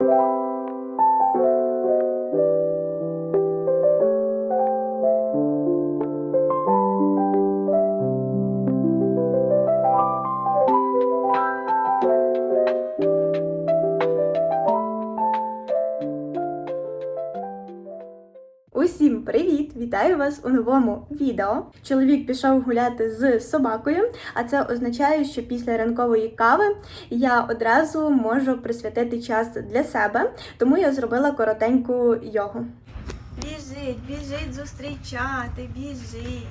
you. Усім привіт! Вітаю вас у новому відео. Чоловік пішов гуляти з собакою, а це означає, що після ранкової кави я одразу можу присвятити час для себе, тому я зробила коротеньку йогу. Біжить, біжить зустрічати, біжить.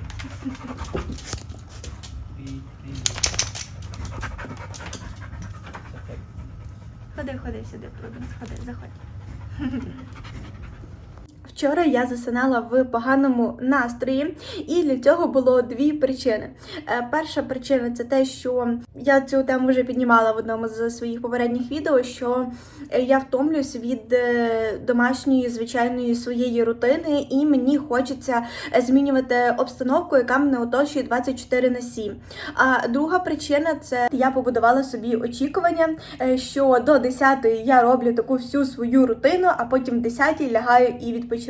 Ходи, ходи сюди, Пруденс, ходи, заходь. Вчора я засинала в поганому настрої, і для цього було дві причини. Е, Перша причина це те, що я цю тему вже піднімала в одному з своїх попередніх відео, що е, я втомлююсь від е, домашньої звичайної своєї рутини, і мені хочеться змінювати обстановку, яка мене оточує 24 на 7. А друга причина це я побудувала собі очікування, що до 10 я роблю таку всю свою рутину, а потім в 10 лягаю і відпочиваю.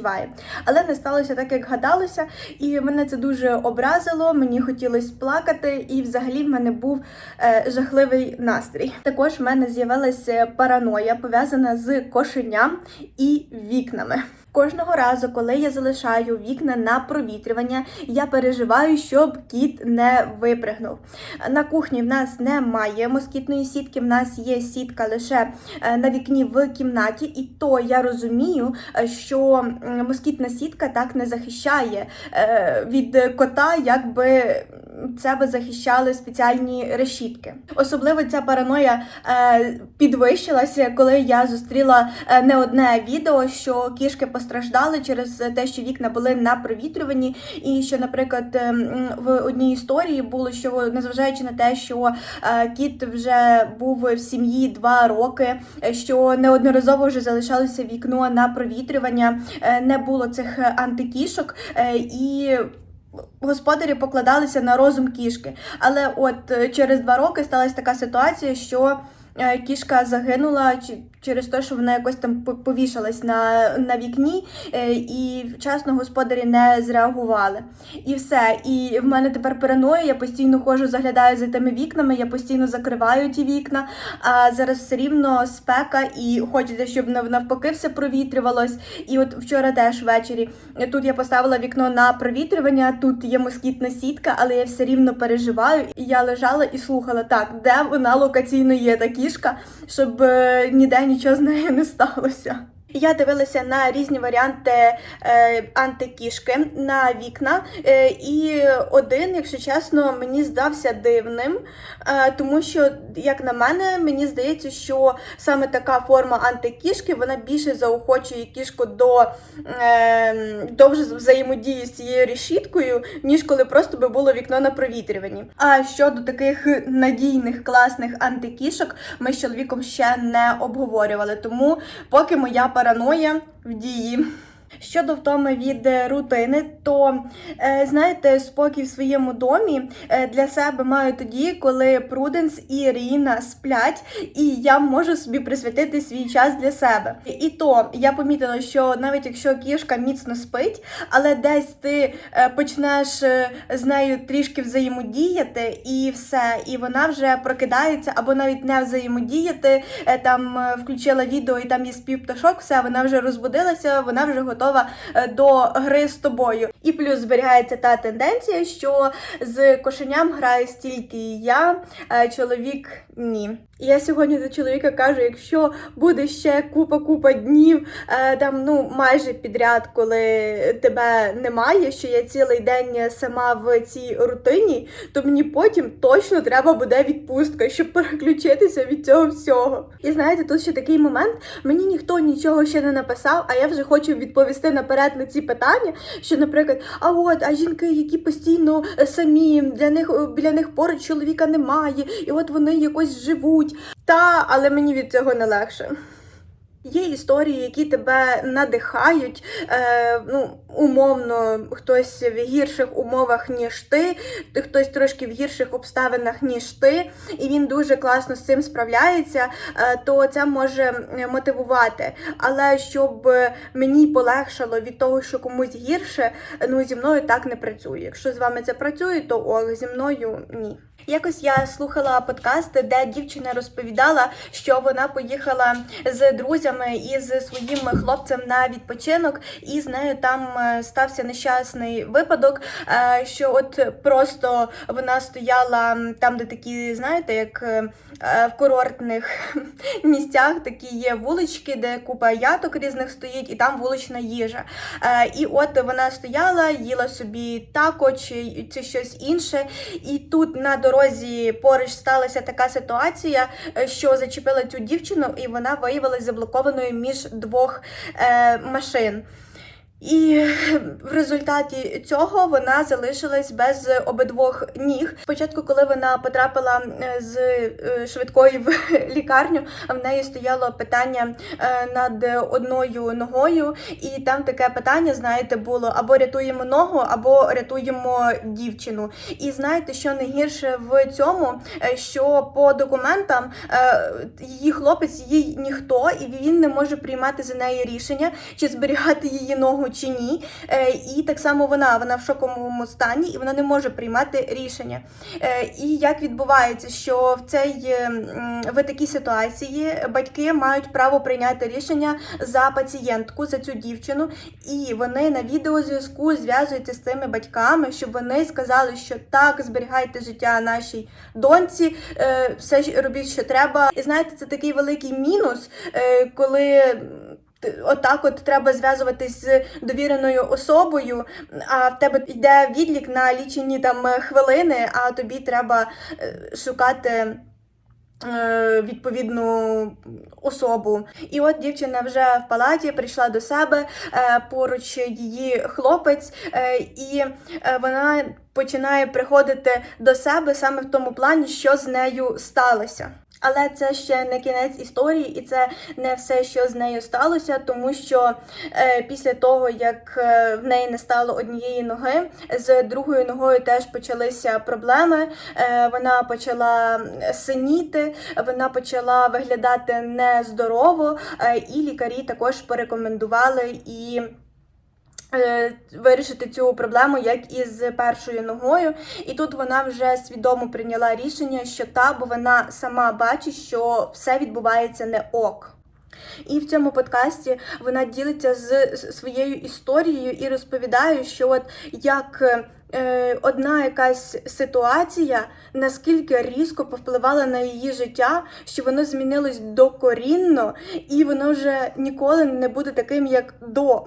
Але не сталося так, як гадалося, і мене це дуже образило. Мені хотілося плакати, і взагалі в мене був е, жахливий настрій. Також в мене з'явилася параноя пов'язана з кошеням і вікнами. Кожного разу, коли я залишаю вікна на провітрювання, я переживаю, щоб кіт не випригнув. На кухні в нас немає москітної сітки, в нас є сітка лише е, на вікні в кімнаті, і то я розумію, е, що москітна сітка так не захищає е, від кота, якби це захищали спеціальні решітки. Особливо ця параноя е, підвищилася, коли я зустріла е, не одне відео, що кішки постраждали через те, що вікна були на провітрюванні, і що, наприклад, е, в одній історії було, що незважаючи на те, що е, кіт вже був в сім'ї два роки, що неодноразово вже залишалося вікно на провітрювання, не було цих антикішок і. Господарі покладалися на розум кішки, але от е, через два роки сталася така ситуація, що е, кішка загинула через те, що вона якось там по- повішалась на, на вікні, е, і вчасно господарі не зреагували. І все. І в мене тепер параноя, я постійно ходжу, заглядаю за тими вікнами, я постійно закриваю ті вікна. А зараз все рівно спека, і хочеться, щоб нав- навпаки все провітрювалось. І от вчора теж ввечері е, тут я поставила вікно на провітрювання, тут є москітна сітка, але я все рівно переживаю. І я лежала і слухала, так, де вона локаційно є та кішка, щоб е, ніде нічого з нею не сталося. Я дивилася на різні варіанти е, антикішки на вікна, е, і один, якщо чесно, мені здався дивним, е, тому що, як на мене, мені здається, що саме така форма антикішки вона більше заохочує кішку до, е, до вже взаємодії з цією решіткою, ніж коли просто би було вікно на провітрюванні. А щодо таких надійних класних антикішок, ми з чоловіком ще не обговорювали. Тому поки моя параноя в дії. Щодо втоми від е, рутини, то е, знаєте, спокій в своєму домі е, для себе маю тоді, коли Пруденс і Ріна сплять, і я можу собі присвятити свій час для себе. І то я помітила, що навіть якщо кішка міцно спить, але десь ти почнеш з нею трішки взаємодіяти, і все, і вона вже прокидається, або навіть не взаємодіяти. Там включила відео, і там є спів пташок, все, вона вже розбудилася, вона вже готова е, до гри з тобою. І плюс зберігається та тенденція, що з кошеням граю стільки я, е, чоловік ні. І я сьогодні до чоловіка кажу, якщо буде ще купа-купа днів, е, там ну майже підряд, коли тебе немає, що я цілий день сама в цій рутині, то мені потім точно треба буде відпустка, щоб переключитися від цього всього. І знаєте, тут ще такий момент: мені ніхто нічого ще не написав, а я вже хочу відповісти наперед на ці питання. Що, наприклад, а от а жінки, які постійно самі для них біля них поруч чоловіка немає, і от вони якось живуть. Та, але мені від цього не легше. Є історії, які тебе надихають, е, ну, умовно, хтось в гірших умовах, ніж ти, хтось трошки в гірших обставинах, ніж ти, і він дуже класно з цим справляється, е, то це може мотивувати. Але щоб мені полегшало від того, що комусь гірше, ну зі мною так не працює. Якщо з вами це працює, то ок, зі мною ні. Якось я слухала подкаст, де дівчина розповідала, що вона поїхала з друзями і з своїм хлопцем на відпочинок, і з нею там е, стався нещасний випадок. е, Що от просто вона стояла там, де такі, знаєте, як е, в курортних місцях такі є вулички, де купа яток різних стоїть, і там вулична їжа. І от вона стояла, їла собі тако чи, чи щось інше. І тут на дорозі поруч сталася така ситуація, е, що зачепила цю дівчину, і вона виявилася заблокованою між двох е, машин. І в результаті цього вона залишилась без обидвох ніг. Спочатку, коли вона потрапила е, з е, швидкої в лікарню, в неї стояло питання е, над одною ногою, і там таке питання, знаєте, було або рятуємо ногу, або рятуємо дівчину. І знаєте, що найгірше в цьому, що по документам її хлопець їй ніхто, і він не може приймати за неї рішення, чи зберігати її ногу чи ні. Е, І так само вона, вона в шоковому стані, і вона не може приймати рішення. Е, І як відбувається, що в цей е, в такій ситуації батьки мають право прийняти рішення за пацієнтку, за цю дівчину, і вони на відеозв'язку зв'язуються з цими батьками, щоб вони сказали, що так, зберігайте життя нашій доньці, все робіть, що треба. І знаєте, це такий великий мінус, коли. Отак, от треба зв'язуватись з довіреною особою, а в тебе йде відлік на лічені там хвилини, а тобі треба е, шукати е, відповідну особу. І от дівчина вже в палаті прийшла до себе, е, поруч її хлопець, е, і е, вона починає приходити до себе саме в тому плані, що з нею сталося. Але це ще не кінець історії, і це не все, що з нею сталося, тому що е, після того, як е, в неї не стало однієї ноги, з другою ногою теж почалися проблеми. Е, вона почала синіти, вона почала виглядати нездорово, е, і лікарі також порекомендували і. Е, Вирішити цю проблему як із першою ногою, і тут вона вже свідомо прийняла рішення, що та, бо вона сама бачить, що все відбувається не ок. І в цьому подкасті вона ділиться з своєю історією і розповідає, що от як е, одна якась ситуація наскільки різко повпливала на її життя, що воно змінилось докорінно, і воно вже ніколи не буде таким, як до.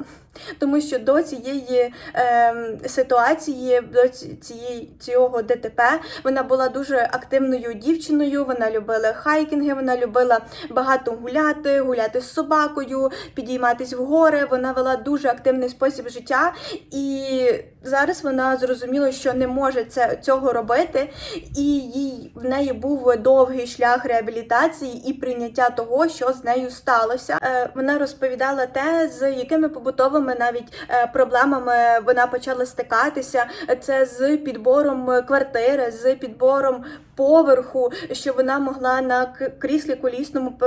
Тому що до цієї е, ситуації, до цієї цього ДТП, вона була дуже активною дівчиною. Вона любила хайкінги, вона любила багато гуляти, гуляти з собакою, підійматись в гори. Вона вела дуже активний спосіб життя, і зараз вона зрозуміла, що не може це цього робити, і їй в неї був довгий шлях реабілітації і прийняття того, що з нею сталося. Е, вона розповідала те, з якими побутовими навіть е, проблемами вона почала стикатися. Це з підбором квартири, з підбором поверху, що вона могла на кріслі колісному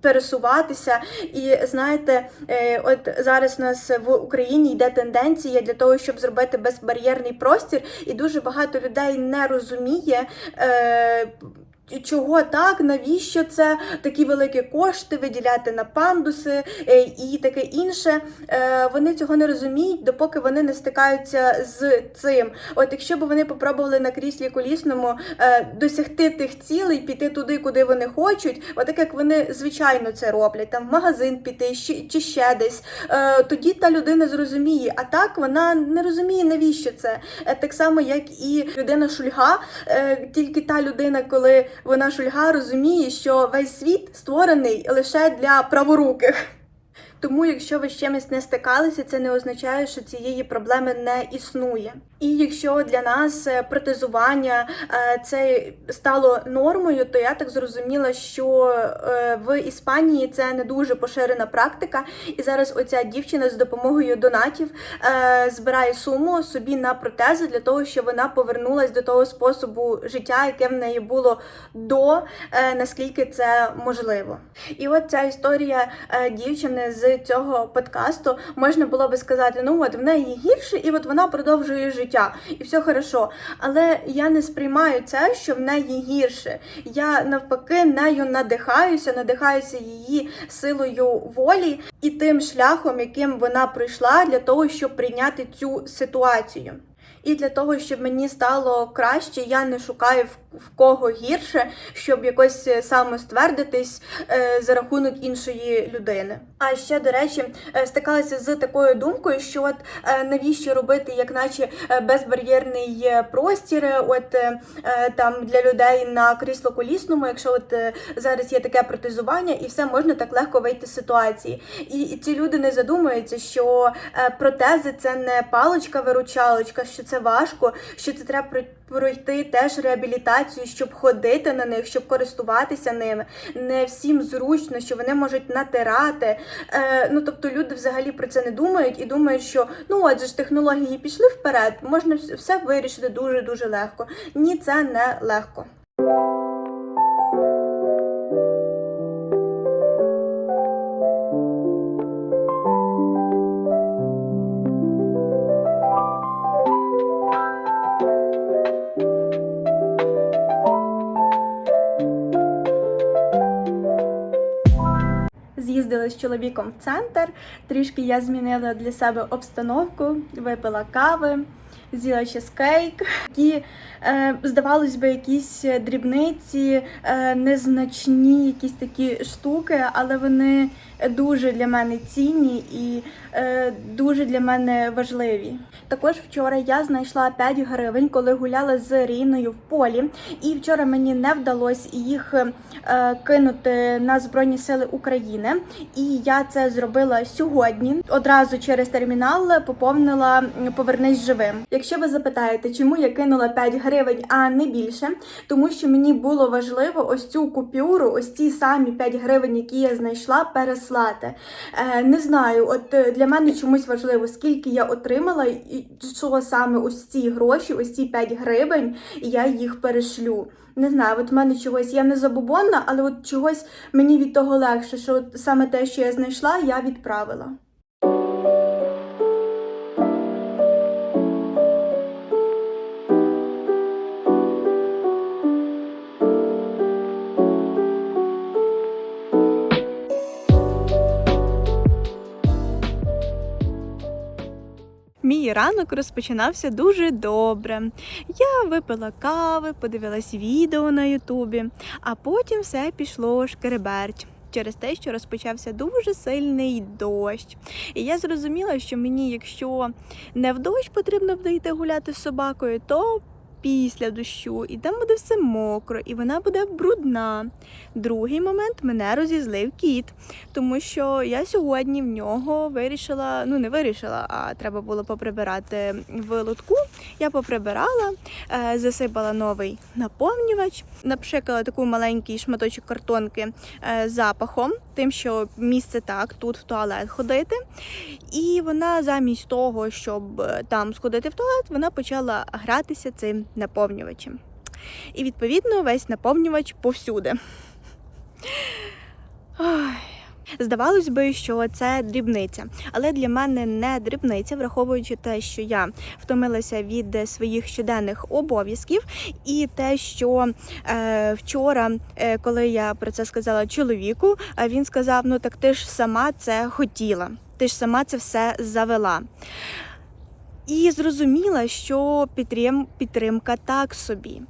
пересуватися. І знаєте, е, от зараз у нас в Україні йде тенденція для того, щоб зробити безбар'єрний простір, і дуже багато людей не розуміє. Чого так, навіщо це такі великі кошти виділяти на пандуси е, і таке інше? Е, Вони цього не розуміють, допоки вони не стикаються з цим. От якщо б вони попробували на кріслі колісному е, досягти тих цілей, піти туди, куди вони хочуть, отак як вони звичайно це роблять, там в магазин піти чи ще десь, тоді та людина зрозуміє. А так вона не розуміє, навіщо це. Так само, як і людина шульга, тільки та людина, коли вона шульга, розуміє, що весь світ створений лише для праворуких. Тому, якщо ви з чимось не стикалися, це не означає, що цієї проблеми не існує. І якщо для нас е, протезування е, це стало нормою, то я так зрозуміла, що е, в Іспанії це не дуже поширена практика. І зараз оця дівчина з допомогою донатів збирає суму собі на протези для того, щоб вона повернулась до того способу життя, яке в неї було до, наскільки це можливо. І от ця історія дівчини з цього подкасту можна було би сказати: ну от в неї гірше, і от вона продовжує життя, і все хорошо. Але я не сприймаю це, що в неї гірше. Я навпаки нею надихаюся, надихаюся її силою волі і тим шляхом, яким вона пройшла для того, щоб прийняти цю ситуацію. І для того, щоб мені стало краще, я не шукаю в, кого гірше, щоб якось е, самоствердитись е, за рахунок іншої людини. А ще, до речі, е, стикалася з такою думкою, що от навіщо робити, як наче безбар'єрний простір, от там для людей на крісло колісному, якщо от зараз є таке протезування, і все можна так легко вийти з ситуації. І, і ці люди не задумуються, що протези це не паличка-виручалочка, що це важко, що це треба прой- пройти теж реабілітацію, щоб ходити на них, щоб користуватися ними. Не всім зручно, що вони можуть натирати. Е, ну тобто люди взагалі про це не думають і думають, що ну отже ж технології пішли вперед, можна все вирішити дуже дуже легко. Ні, це не легко. З чоловіком в центр. Трішки я змінила для себе обстановку, випила кави, з'їла чизкейк. Які, е, здавалось би, якісь дрібниці, е, незначні якісь такі штуки, але вони дуже для мене цінні і е, дуже для мене важливі. Також вчора я знайшла 5 гривень, коли гуляла з Ріною в полі. І вчора мені не вдалося їх е, кинути на Збройні Сили України. І я це зробила сьогодні. Одразу через термінал поповнила Повернись живим. Якщо ви запитаєте, чому я кинула 5 гривень, а не більше, тому що мені було важливо ось цю купюру, ось ці самі 5 гривень, які я знайшла, переслати. Е, не знаю, от е, для мене чомусь важливо, скільки я отримала, і що саме ось ці гроші, ось ці 5 гривень, і я їх перешлю. Не знаю, от в мене чогось, я не забобонна, але от чогось мені від того легше, що от саме те, що я знайшла, я відправила. Мій ранок розпочинався дуже добре. Я випила кави, подивилась відео на Ютубі, а потім все пішло шкереберть. Через те, що розпочався дуже сильний дощ. І я зрозуміла, що мені, якщо не в дощ потрібно буде йти гуляти з собакою, то після дощу, і там буде все мокро, і вона буде брудна. Другий момент мене розізлив кіт, тому що я сьогодні в нього вирішила, ну не вирішила, а треба було поприбирати в лотку. Я поприбирала, е, засипала новий наповнювач, напшикала таку маленький шматочок картонки е, запахом, тим, що місце так, тут в туалет ходити. І вона замість того, щоб е, там сходити в туалет, вона почала гратися цим наповнювачем. І відповідно весь наповнювач повсюди. Ой. Здавалось би, що це дрібниця, але для мене не дрібниця, враховуючи те, що я втомилася від своїх щоденних обов'язків, і те, що е, вчора, е, коли я про це сказала чоловіку, він сказав: Ну так ти ж сама це хотіла, ти ж сама це все завела. І зрозуміла, що підтрим, підтримка так собі.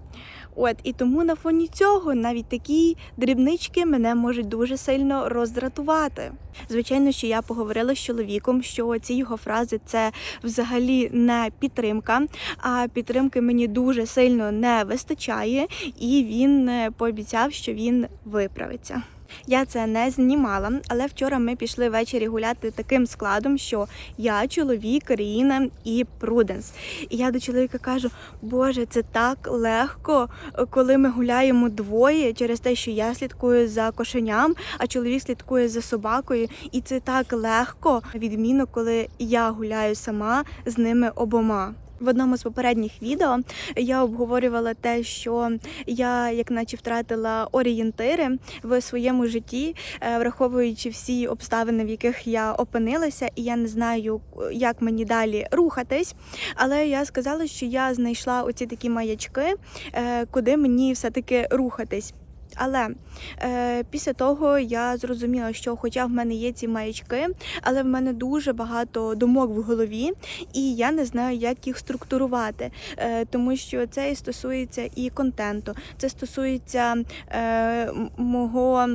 От і тому на фоні цього навіть такі дрібнички мене можуть дуже сильно роздратувати. Звичайно, що я поговорила з чоловіком, що ці його фрази це взагалі не підтримка, а підтримки мені дуже сильно не вистачає, і він е, пообіцяв, що він виправиться. Я це не знімала, але вчора ми пішли ввечері гуляти таким складом, що я, чоловік, Ріна і Пруденс. І я до чоловіка кажу: Боже, це так легко, коли ми гуляємо двоє через те, що я слідкую за кошеням, а чоловік слідкує за собакою. І це так легко, відмінно, коли я гуляю сама з ними обома. В одному з попередніх відео я обговорювала те, що я, як наче, втратила орієнтири в своєму житті, е, враховуючи всі обставини, в яких я опинилася, і я не знаю, як мені далі рухатись. Але я сказала, що я знайшла оці такі маячки, е, куди мені все-таки рухатись. Але е, після того я зрозуміла, що хоча в мене є ці маячки, але в мене дуже багато думок в голові, і я не знаю, як їх структурувати, е, тому що це і стосується і контенту, це стосується е, мого.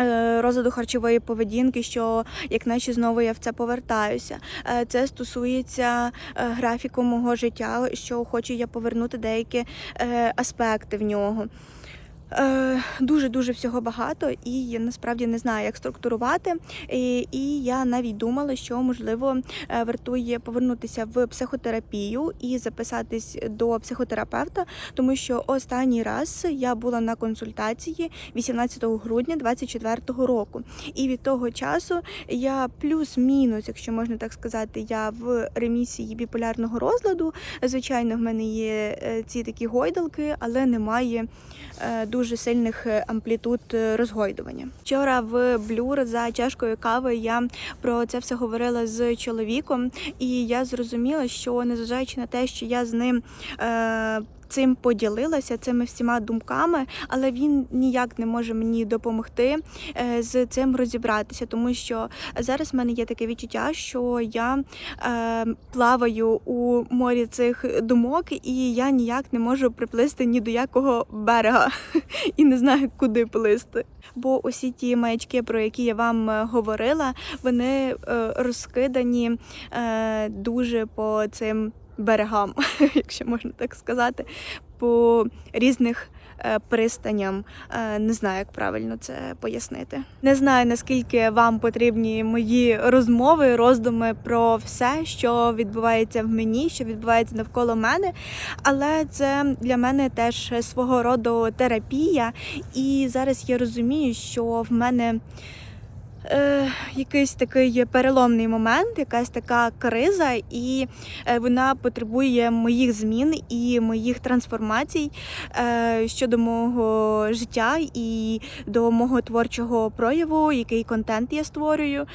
е, Розладу харчової поведінки, що як наче знову я в це повертаюся. Е, Це стосується е, графіку мого життя, що хочу я повернути деякі аспекти в нього. Е, Дуже дуже всього багато, і я насправді не знаю, як структурувати. І, і я навіть думала, що можливо е, вартує повернутися в психотерапію і записатись до психотерапевта, тому що останній раз я була на консультації 18 грудня 2024 року. І від того часу я плюс-мінус, якщо можна так сказати, я в ремісії біполярного розладу. Звичайно, в мене є е, ці такі гойдалки, але немає е, дуже сильних е, амплітуд е, розгойдування. Вчора в блюр за чашкою кави я про це все говорила з чоловіком, і я зрозуміла, що незважаючи на те, що я з ним. Е, Цим поділилася цими всіма думками, але він ніяк не може мені допомогти е, з цим розібратися, тому що зараз в мене є таке відчуття, що я е, плаваю у морі цих думок, і я ніяк не можу приплисти ні до якого берега і не знаю, куди плисти. Бо усі ті маячки, про які я вам е, говорила, вони е, розкидані е, дуже по цим берегам, якщо можна так сказати, по різних е, пристаням. Е, Не знаю, як правильно це пояснити. Не знаю, наскільки вам потрібні мої розмови, роздуми про все, що відбувається в мені, що відбувається навколо мене. Але це для мене теж свого роду терапія. І зараз я розумію, що в мене. Е, якийсь такий переломний момент, якась така криза, і е, вона потребує моїх змін і моїх трансформацій е, щодо мого життя і до мого творчого прояву, який контент я створюю.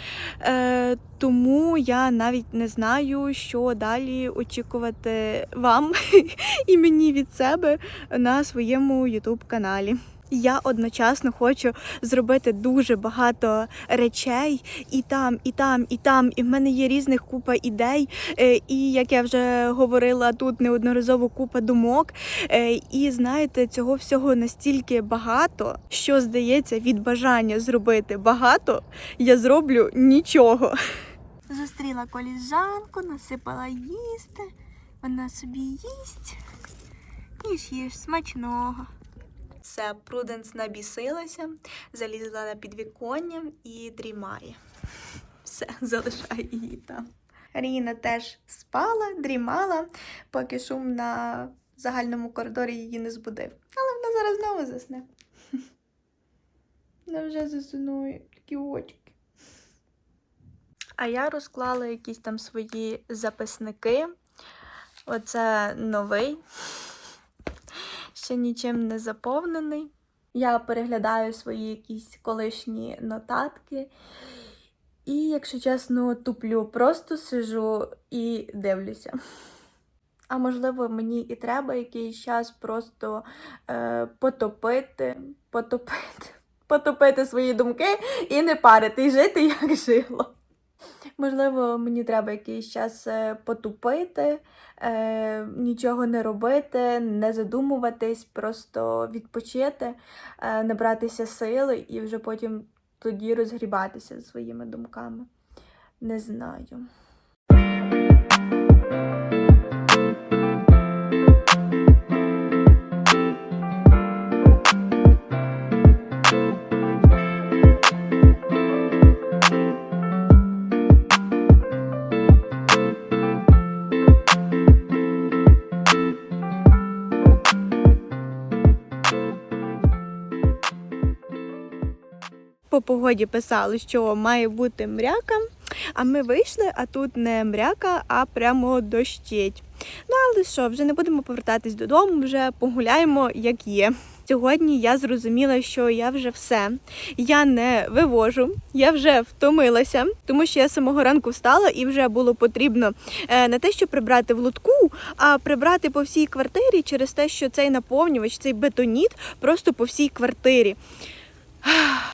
Е, тому я навіть не знаю, що далі очікувати вам і мені від себе на своєму youtube каналі. Я одночасно хочу зробити дуже багато речей і там, і там, і там. І в мене є різних купа ідей. Е, І як я вже говорила, тут неодноразово купа думок. Е, І знаєте, цього всього настільки багато, що здається, від бажання зробити багато, я зроблю нічого. Зустріла коліжанку, насипала їсти. Вона собі їсть. Їж, їж, смачного. Все, Пруденс набісилася, залізла на підвіконня і дрімає. Все, залишай її там. Ріна теж спала, дрімала, поки шум на загальному коридорі її не збудив. Але вона зараз знову засне. Вона вже засинує такі очки. А я розклала якісь там свої записники. Оце новий ще нічим не заповнений. Я переглядаю свої якісь колишні нотатки. І, якщо чесно, туплю, просто сижу і дивлюся. А можливо, мені і треба якийсь час просто е, потопити, потопити, потопити свої думки і не парити, і жити, як жило. Можливо, мені треба якийсь час е, потупити, е, нічого не робити, не задумуватись, просто відпочити, е, набратися сили і вже потім тоді розгрібатися зі своїми думками. Не знаю. По погоді писали, що має бути мряка. А ми вийшли, а тут не мряка, а прямо дощить. Ну але що, вже не будемо повертатись додому, вже погуляємо як є. Сьогодні я зрозуміла, що я вже все. Я не вивожу, я вже втомилася, тому що я самого ранку встала і вже було потрібно е, не те, що прибрати в лотку, а прибрати по всій квартирі через те, що цей наповнювач, цей бетоніт просто по всій квартирі.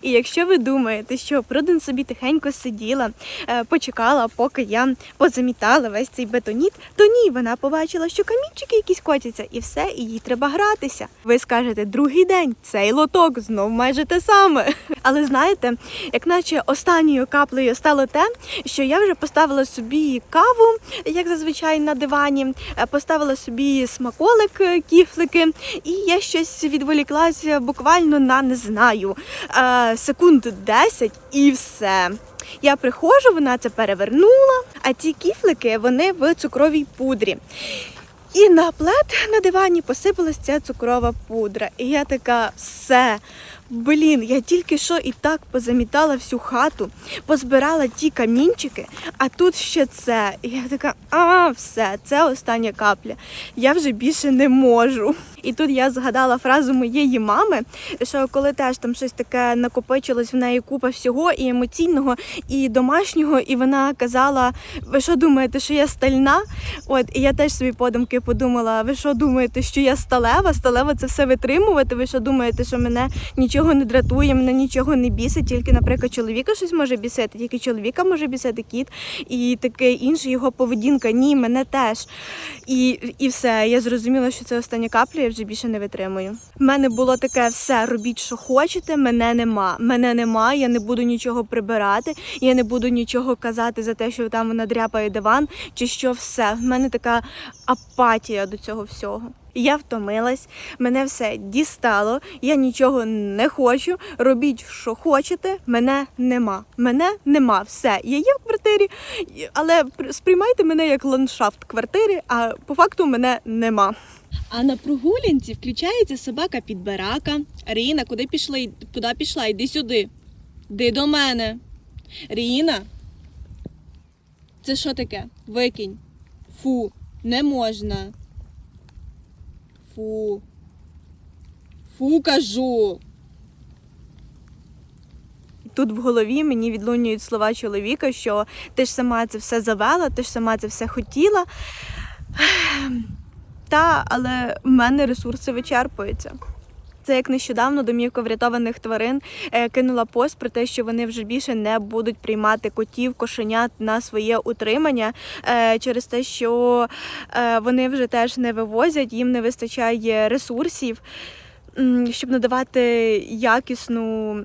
І якщо ви думаєте, що Пруден собі тихенько сиділа, е, почекала, поки я позамітала весь цей бетоніт, то ні, вона побачила, що камінчики якісь котяться, і все, і їй треба гратися. Ви скажете, другий день цей лоток знов майже те саме. Але знаєте, як наче останньою каплею стало те, що я вже поставила собі каву, як зазвичай на дивані, е, поставила собі смаколик, е, кіфлики, і я щось відволіклася буквально на не знаю секунд 10 і все. Я приходжу, вона це перевернула, а ці кіфлики вони в цукровій пудрі. І на плед на дивані посипалась ця цукрова пудра. І я така, все. Блін, я тільки що і так позамітала всю хату, позбирала ті камінчики, а тут ще це. І я така, а, все, це остання капля. Я вже більше не можу. І тут я згадала фразу моєї мами, що коли теж там щось таке накопичилось в неї купа всього і емоційного, і домашнього, і вона казала: Ви що думаєте, що я стальна? От, і я теж собі подумки подумала: ви що думаєте, що я сталева? Сталева це все витримувати? Ви що думаєте, що мене нічого не дратує, мене нічого не бісить, тільки, наприклад, чоловіка щось може бісити, тільки чоловіка може бісити кіт і таке інше його поведінка. Ні, мене теж. І, і все. Я зрозуміла, що це остання капля, вже більше не витримую. У мене було таке все, робіть, що хочете, мене нема. Мене нема, я не буду нічого прибирати, я не буду нічого казати за те, що там вона дряпає диван, чи що все. В мене така апатія до цього всього. Я втомилась, мене все дістало, я нічого не хочу. Робіть, що хочете, мене нема. Мене нема. Все. Я є в квартирі, але сприймайте мене як ландшафт квартири, а по факту мене нема. А на прогулянці включається собака підбирака. Ріна, куди пішла? Куди пішла? Йди сюди. Йди до мене. Ріна. Це що таке? Викинь. Фу, не можна. Фу. Фу, кажу. Тут в голові мені відлунюють слова чоловіка, що ти ж сама це все завела, ти ж сама це все хотіла. Та, але в мене ресурси вичерпуються. Це як нещодавно домівка врятованих тварин е, кинула пост про те, що вони вже більше не будуть приймати котів, кошенят на своє утримання е, через те, що е, вони вже теж не вивозять, їм не вистачає ресурсів. Щоб надавати якісну,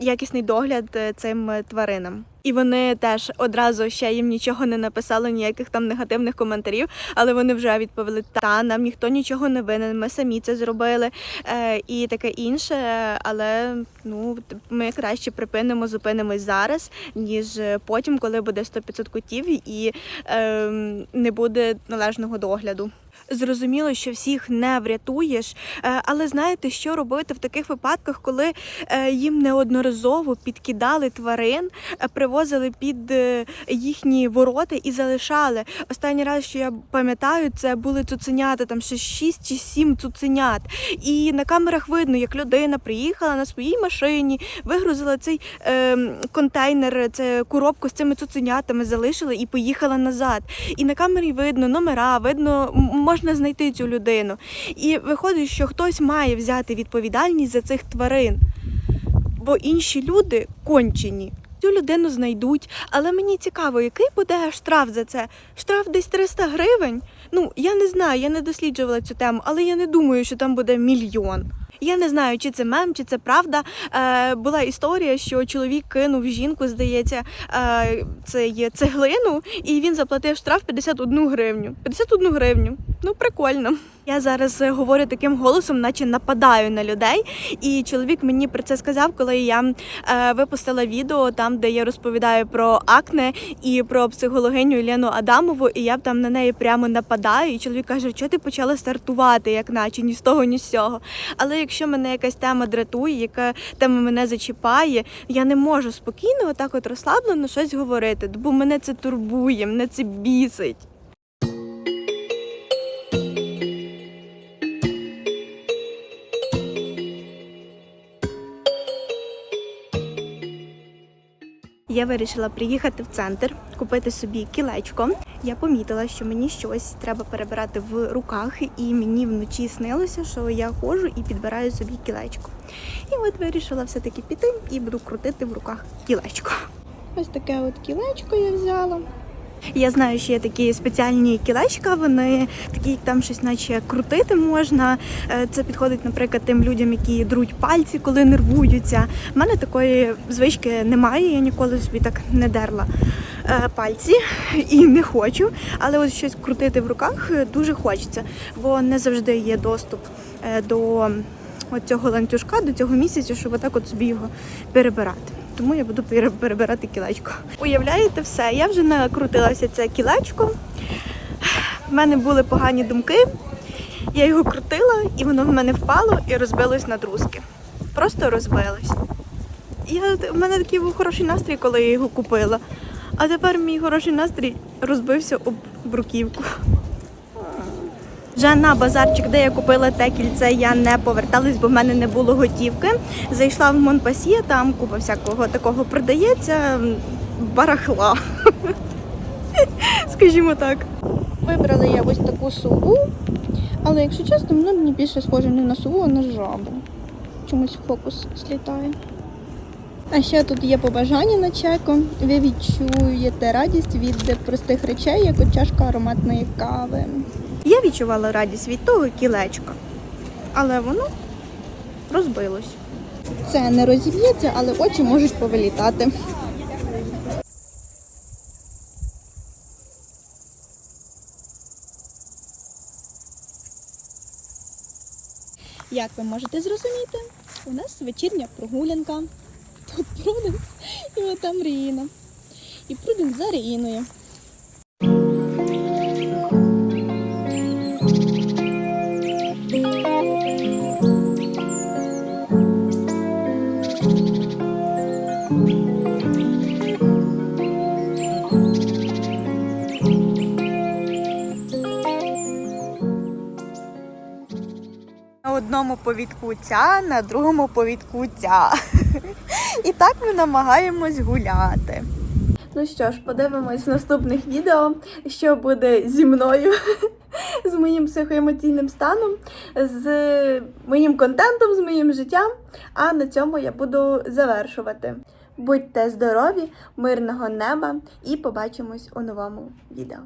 якісний догляд цим тваринам. І вони теж одразу ще їм нічого не написали, ніяких там негативних коментарів, але вони вже відповіли: та нам ніхто нічого не винен, ми самі це зробили е, і таке інше. Але ну ми краще припинимо, зупинимось зараз, ніж потім, коли буде 100-500 котів і е, не буде належного догляду. Зрозуміло, що всіх не врятуєш, е, але знаєте, що робити в таких випадках, коли е, їм неодноразово підкидали тварин, е, привозили під їхні ворота і залишали. Останній раз, що я пам'ятаю, це були цуценята, там ще 6 чи 7 цуценят. І на камерах видно, як людина приїхала на своїй машині, вигрузила цей е, контейнер, це коробку з цими цуценятами, залишила і поїхала назад. І на камері видно номера, видно, м- можна знайти цю людину. І виходить, що хтось має взяти відповідальність за цих тварин, бо інші люди кончені. Цю людину знайдуть, але мені цікаво, який буде штраф за це? Штраф десь 300 гривень. Ну я не знаю, я не досліджувала цю тему, але я не думаю, що там буде мільйон. Я не знаю, чи це мем, чи це правда. Е, була історія, що чоловік кинув жінку, здається, е, це є цеглину, і він заплатив штраф 51 гривню. 51 гривню. Ну, прикольно. Я зараз е, говорю таким голосом, наче нападаю на людей. І чоловік мені про це сказав, коли я е, випустила відео там, де я розповідаю про акне і про психологиню Лену Адамову, і я там на неї прямо нападаю. І чоловік каже, що ти почала стартувати, як наче ні з того, ні з цього. Але якщо мене якась тема дратує, яка тема мене зачіпає, я не можу спокійно, отак от розслаблено щось говорити, бо мене це турбує, мене це бісить. Я вирішила приїхати в центр, купити собі кілечко. Я помітила, що мені щось треба перебирати в руках, і мені вночі снилося, що я ходжу і підбираю собі кілечко. І от вирішила все-таки піти і буду крутити в руках кілечко. Ось таке от кілечко я взяла. Я знаю, що є такі спеціальні кілечка, вони такі там щось наче крутити можна. Е, Це підходить, наприклад, тим людям, які друуть пальці, коли нервуються. У мене такої звички немає, я ніколи собі так не дерла е, пальці і не хочу. Але от щось крутити в руках е, дуже хочеться, бо не завжди є доступ до цього ланцюжка, до цього місяця, щоб отак от собі його перебирати. Тому я буду перебирати кілечко. Уявляєте все, я вже накрутилася це кілечко. В мене були погані думки. Я його крутила, і воно в мене впало і розбилось на друзки. Просто розбилось. Я, в мене такий був хороший настрій, коли я його купила. А тепер мій хороший настрій розбився об бруківку. Вже на базарчик, де я купила те кільце, я не поверталась, бо в мене не було готівки. Зайшла в Монпасьє, там купа всякого такого продається барахла. Скажімо так. Вибрала я ось таку сову, але якщо чесно, воно мені більше схоже не на сову, а на жабу. Чомусь фокус злітає. А ще тут є побажання на чеку. Ви відчуєте радість від простих речей, як от чашка ароматної кави. Я відчувала радість від того кілечка, але воно розбилось. Це не розіб'ється, але очі можуть повилітати. Як ви можете зрозуміти, у нас вечірня прогулянка. Тут прудинг і отам Ріна. І прудинг за Ріною. Одному повідку ця, на другому повідку ця. І так ми намагаємось гуляти. Ну що ж, подивимось в наступних відео, що буде зі мною, з моїм психоемоційним станом, з моїм контентом, з моїм життям. А на цьому я буду завершувати. Будьте здорові, мирного неба і побачимось у новому відео.